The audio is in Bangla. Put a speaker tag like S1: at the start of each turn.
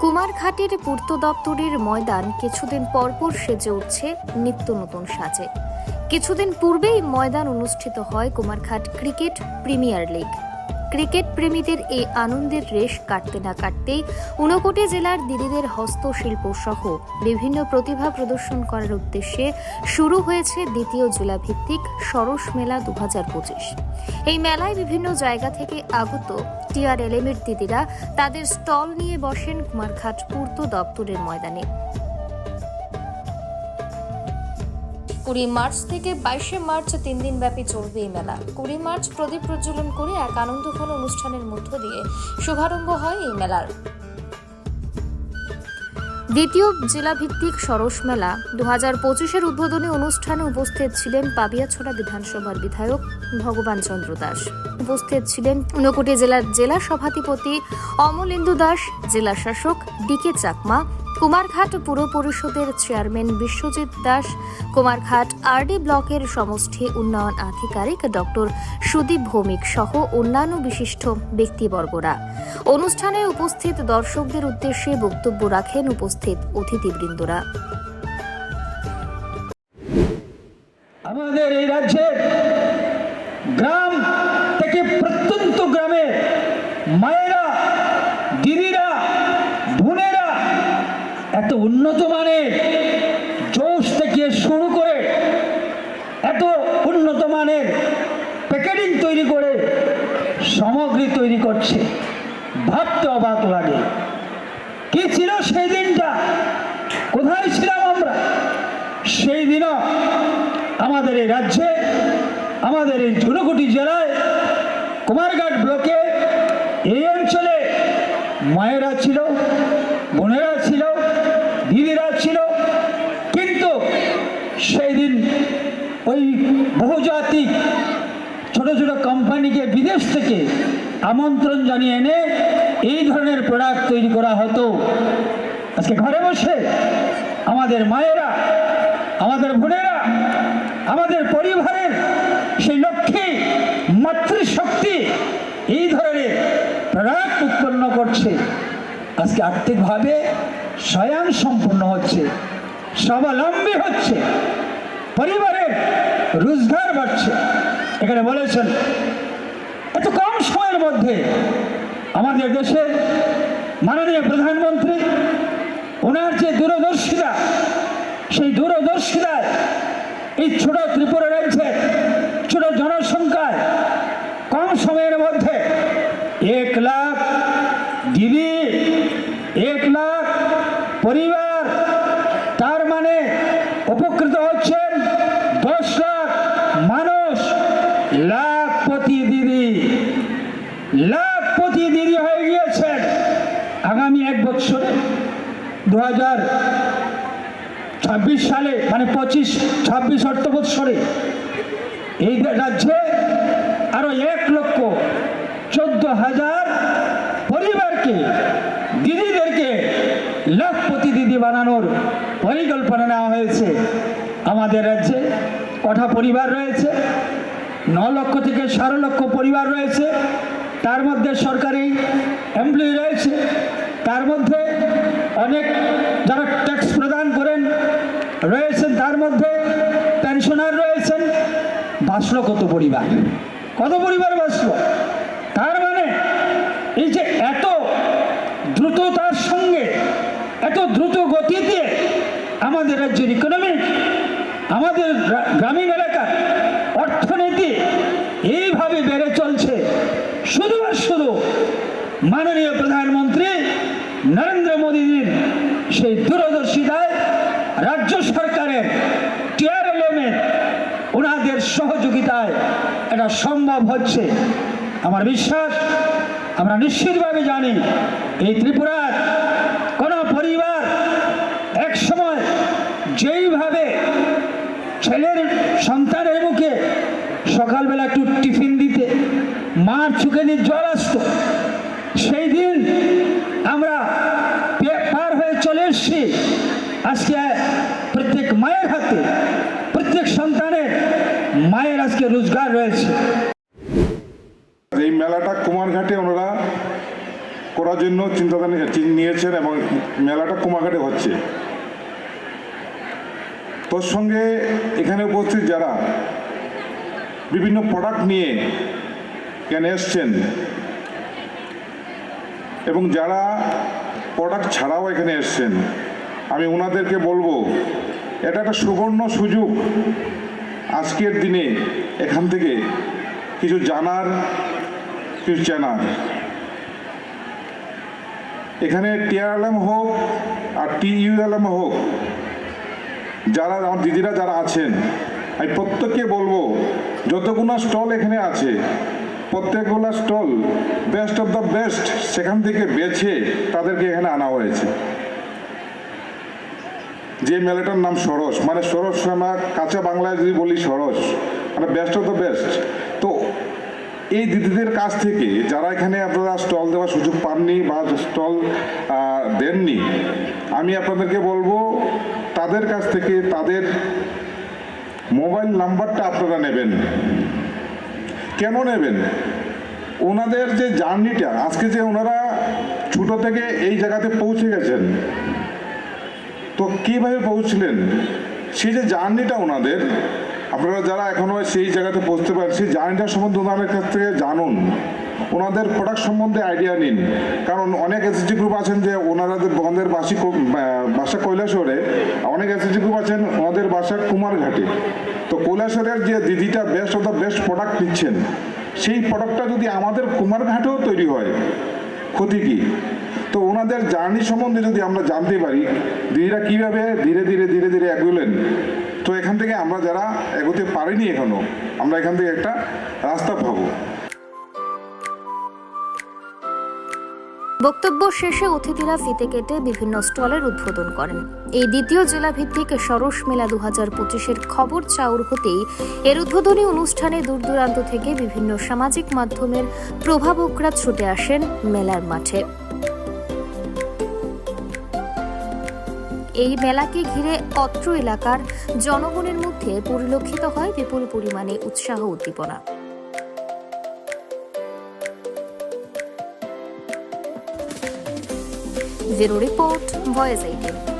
S1: কুমারঘাটের পূর্ত দপ্তরের ময়দান কিছুদিন পরপর সেজে উঠছে নিত্য নতুন সাজে। কিছুদিন পূর্বেই ময়দান অনুষ্ঠিত হয় Kumarghat cricket premier league. Cricket প্রেমীদের এই আনন্দের রেশ কাটতে না কাটতেই উনকোটি জেলার দিদিদের হস্তশিল্প সহ বিভিন্ন প্রতিভা প্রদর্শন করার উদ্দেশ্যে শুরু হয়েছে দ্বিতীয় জেলাভিত্তিক সরস মেলা দু হাজার পঁচিশ। এই মেলায় বিভিন্ন জায়গা থেকে আগত টিআরএলএম এর দিদিরা তাদের স্টল নিয়ে বসেন কুমারঘাট পূর্ত দপ্তরের ময়দানে। কুড়ি মার্চ থেকে বাইশে মার্চ তিন দিন ব্যাপী চলবে এই মেলা। কুড়ি মার্চ প্রদীপ প্রজ্বলন করে এক আনন্দঘন অনুষ্ঠানের মধ্য দিয়ে শুভারম্ভ হয় এই মেলার। দ্বিতীয় জেলাভিত্তিক সরস মেলা দু হাজার পঁচিশের উদ্বোধনী অনুষ্ঠানে উপস্থিত ছিলেন পাবিয়াছড়া বিধানসভার বিধায়ক ভগবান চন্দ্র দাস। উপস্থিত ছিলেন ঊনকোটি জেলার জেলা সভাধিপতি অমলেন্দু দাস, জেলা শাসক ডিকে চাকমা কুমারঘাট পুর পরিষদের চেয়ারম্যান বিশ্বজিৎ দাস, কুমারঘাট আরডি ব্লকের সমষ্টি উন্নয়ন আধিকারিক ডক্টর সুদীপ ভৌমিক সহ অন্যান্য বিশিষ্ট ব্যক্তিবর্গরা। অনুষ্ঠানে উপস্থিত দর্শকদের উদ্দেশ্যে বক্তব্য রাখেন উপস্থিত অতিথিবৃন্দরা।
S2: আমাদের এই রাজ্যের গ্রাম থেকে প্রত্যন্ত গ্রামে মায়েরা দিদিরা বোনেরা এত উন্নত মানের জোশ থেকে শুরু করে এত উন্নত মানের প্যাকেটিং তৈরি করে সামগ্রী তৈরি করছে। ভাবতে অবাক লাগে। কি ছিল সেই দিনটা? কোথায় ছিলাম আমরা? সেই দিনও আমাদের এই রাজ্যে, আমাদের এই ঝুনকুটি জেলায়, কুমারঘাট ব্লকে এই অঞ্চলে মায়েরা ছিল, বোনেরা ছিল, দিদিরা ছিল। কিন্তু সেই দিন ওই বহুজাতিক ছোট ছোট কোম্পানিকে বিদেশ থেকে আমন্ত্রণ জানিয়ে এনে এই ধরনের প্রোডাক্ট তৈরি করা হতো। আজকে ঘরে বসে আমাদের মায়েরা, আমাদের বোনেরা, আমাদের পরিবারের সেই লক্ষ্মী মাতৃশক্তি এই ধরনের প্রোডাক্ট উৎপন্ন করছে। আজকে আর্থিকভাবে স্বয়ং সম্পূর্ণ হচ্ছে, স্বাবলম্বী হচ্ছে, পরিবারের রোজগার বাড়ছে। এখানে বলেছেন, এত সময়ের মধ্যে, আমাদের দেশের মাননীয় প্রধানমন্ত্রী, ওনার যে দূরদর্শিতা, সেই দূরদর্শিতায় এই ছোট ত্রিপুরা রয়েছে ছোট জনসংখ্যায় কম সময়ের মধ্যে এক লাখ দিদি এক লাখ পরিবার তার মানে উপকৃত হচ্ছেন দশ লাখ মানুষ লাখ প্রতি দিদি লাখ প্রতি দিদি হয়ে গিয়েছেন আগামী এক বছরে দু হাজার ছাব্বিশ সালে মানে পঁচিশ, ছাব্বিশ অর্থ বৎসরে এই রাজ্যে আরও এক লক্ষ চোদ্দ হাজার পরিবারকে, দিদিদেরকে লাখপতি দিদি বানানোর পরিকল্পনা নেওয়া হয়েছে। আমাদের রাজ্যে কটা পরিবার রয়েছে? ন লক্ষ থেকে সাড়ে লক্ষ পরিবার রয়েছে। তার মধ্যে সরকারি এমপ্লয়ি রয়েছে। তার মধ্যে অনেক যারা ট্যাক্স প্রদান করেন রয়েছেন। তার মধ্যে পেনশনার রয়েছেন। বাঁচল কত পরিবার? কত পরিবার বাঁচল? তার মানে এই যে এত দ্রুততার সঙ্গে এত দ্রুত গতিতে আমাদের রাজ্যের ইকোনমিক আমাদের গ্রা- গ্রামীণ এলাকার অর্থনীতি এইভাবে বেড়ে চলছে শুধু আর শুধু মাননীয় প্রধানমন্ত্রী নরেন্দ্র মোদীজির সেই দূরদর্শিতায় রাজ্য সরকারের টিআরএলএমের ওনাদের সহযোগিতায় এটা সম্ভব হচ্ছে। আমার বিশ্বাস, আমরা নিশ্চিতভাবে জানি, এই ত্রিপুরার কোনো পরিবার এক সময় যেইভাবে ছেলের সন্তানের মুখে সকালবেলা একটু টিফিন দিতে, মার চুকে দিয়ে জল আসত সেই দিন আমরা পে- পার হয়ে চলে এসছি আজকে প্রত্যেক মায়ের হাতে প্রত্যেক আজকে রোজগার রয়েছে।
S3: এই মেলাটা কুমারঘাটে ওনারা করার জন্য চিন্তাধারা নিয়েছেন এবং মেলাটা কুমারঘাটে হচ্ছে। তোর সঙ্গে এখানে উপস্থিত যারা বিভিন্ন প্রোডাক্ট নিয়ে এখানে এসছেন এবং যারা প্রোডাক্ট ছাড়াও এখানে এসছেন, আমি ওনাদেরকে বলব, এটা একটা সুবর্ণ সুযোগ। আজকের দিনে এখান থেকে কিছু জানার কিছু জানার এখানে টিআরএলএম হোক আর টি ইউ টিইউএলএম হোক, যারা, আমার দিদিরা যারা আছেন, আমি প্রত্যেককে বলব, যতগুলো স্টল এখানে আছে, প্রত্যেকগুলো stall best of the best সেখান থেকে বেছে তাদেরকে এখানে আনা হয়েছে। যে মেলাটার নাম সরস মানে সরস আমরা কাঁচা বাংলায় যদি বলি সরস মানে বেস্ট অফ দ্য বেস্ট তো এই দিদিদের কাছ থেকে, যারা এখানে আপনারা স্টল দেওয়ার সুযোগ পাননি বা স্টল দেননি, আমি আপনাদেরকে বলব, তাদের কাছ থেকে তাদের মোবাইল নাম্বারটা আপনারা নেবেন। কেন নেবেন? ওনাদের যে জার্নিটা, আজকে যে ওনারা ছোটো থেকে এই জায়গাতে পৌঁছে গেছেন তো কীভাবে পৌঁছলেন? সেই যে জার্নিটা ওনাদের, আপনারা যারা এখনও সেই জায়গাতে পৌঁছতে পারেন সেই জার্নিটার সম্বন্ধে ওনাদের কাছ থেকে জানুন। ওনাদের প্রোডাক্ট সম্বন্ধে আইডিয়া নিন। কারণ অনেক এসএসজি গ্রুপ আছেন যে ওনাদের ওনাদের বাসি বাসা কৈলাসহরে, অনেক এসএসজি গ্রুপ আছেন ওনাদের বাসা কুমারঘাটে। তো কৈলাসহরের যে দিদিটা best of the best product নিচ্ছেন, সেই প্রোডাক্টটা যদি আমাদের কুমারঘাটেও তৈরি হয়, ক্ষতি কী? তো ওনাদের জার্নি সম্বন্ধে যদি আমরা জানতে পারি, দিদিরা কীভাবে ধীরে ধীরে ধীরে ধীরে এগোলেন? তো এখান থেকে আমরা যারা এগোতে পারিনি এখনও, আমরা এখান থেকে একটা রাস্তা পাবো।
S1: বক্তব্য শেষে অতিথিরা ফিতে কেটে বিভিন্ন স্টলের উদ্বোধন করেন। এই দ্বিতীয় জেলা ভিত্তিক সরস মেলা দু হাজার পঁচিশের খবর চাউর হতেই এর উদ্বোধনী অনুষ্ঠানে দূর দূরান্ত থেকে বিভিন্ন সামাজিক মাধ্যমের প্রভাবকরা ছুটে আসেন মেলার মাঠে। এই মেলাকে ঘিরে অত্র এলাকার জনগণের মধ্যে পরিলক্ষিত হয় বিপুল পরিমাণে উৎসাহ উদ্দীপনা। Bureau report, voice eighteen